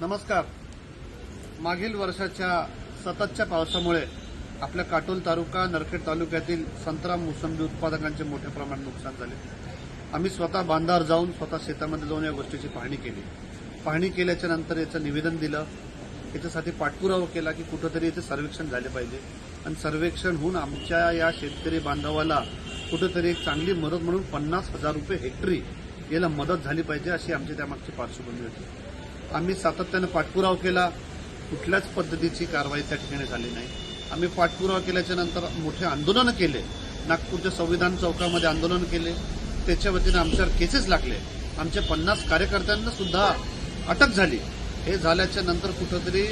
नमस्कार. मागील वर्षाच्या सततच्या पावसामुळे आपल्या काटोल तालुका नरखेड तालुक्यातील संत्रा मोसंबी उत्पादकांचे मोठ्या प्रमाणात नुकसान झाले. आम्ही स्वतः बांधावर जाऊन स्वतः शेतामध्ये जाऊन या गोष्टीची पाहणी केली. पाहणी केल्याच्यानंतर याचं निवेदन दिलं. याच्यासाठी पाठपुरावा केला की कुठंतरी याचे सर्वेक्षण झाले पाहिजे. आणि सर्वेक्षण होऊन आमच्या या शेतकरी बांधवाला कुठंतरी एक चांगली मदत म्हणून पन्नास हजार रुपये हेक्टरी याला मदत झाली पाहिजे अशी आमची त्यामागची पार्श्वभूमी होती. आम्ही सातत्यानं पाठपुरावा केला. कुठल्याच पद्धतीची कारवाई त्या ठिकाणी झाली नाही. आम्ही पाठपुरावा केल्याच्यानंतर मोठे आंदोलनं केले. नागपूरच्या संविधान चौकामध्ये आंदोलन केले. त्याच्या वतीनं आमच्यावर केसेस लागले. आमच्या पन्नास कार्यकर्त्यांना सुद्धा अटक झाली. हे झाल्याच्यानंतर कुठंतरी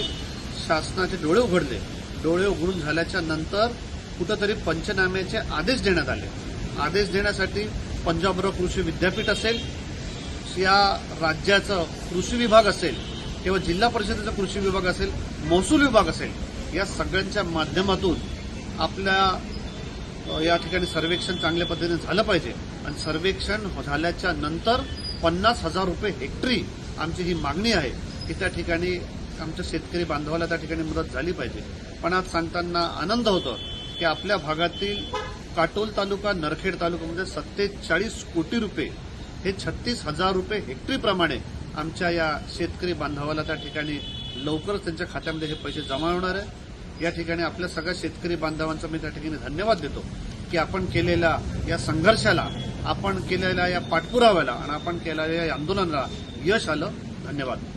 शासनाचे डोळे उघडले. डोळे उघडून झाल्याच्यानंतर कुठंतरी पंचनाम्याचे आदेश देण्यात आले. आदेश देण्यासाठी पंजाबराव कृषी विद्यापीठ असेल या राज्याचं कृषी विभाग असेल किंवा जिल्हा परिषदेचा कृषी विभाग असेल महसूल विभाग असेल या सगळ्यांच्या माध्यमातून आपल्या या ठिकाणी सर्वेक्षण चांगल्या पद्धतीने झालं पाहिजे. आणि सर्वेक्षण झाल्याच्यानंतर पन्नास हजार रुपये हेक्टरी आमची ही मागणी आहे की त्या ठिकाणी आमच्या शेतकरी बांधवाला त्या ठिकाणी मदत झाली पाहिजे. पण आज सांगताना आनंद होतो की आपल्या भागातील काटोल तालुका नरखेड तालुक्यामध्ये सत्तेचाळीस कोटी रुपये हे छत्तीस हजार रुपये हेक्टरीप्रमाणे आमच्या या शेतकरी बांधवाला त्या ठिकाणी लवकरच त्यांच्या खात्यामध्ये हे पैसे जमा होणार आहे. या ठिकाणी आपल्या सगळ्या शेतकरी बांधवांचा मी त्या ठिकाणी धन्यवाद देतो की आपण केलेल्या या संघर्षाला आपण केलेल्या या पाठपुराव्याला आणि आपण केलेल्या या आंदोलनाला यश आलं. धन्यवाद.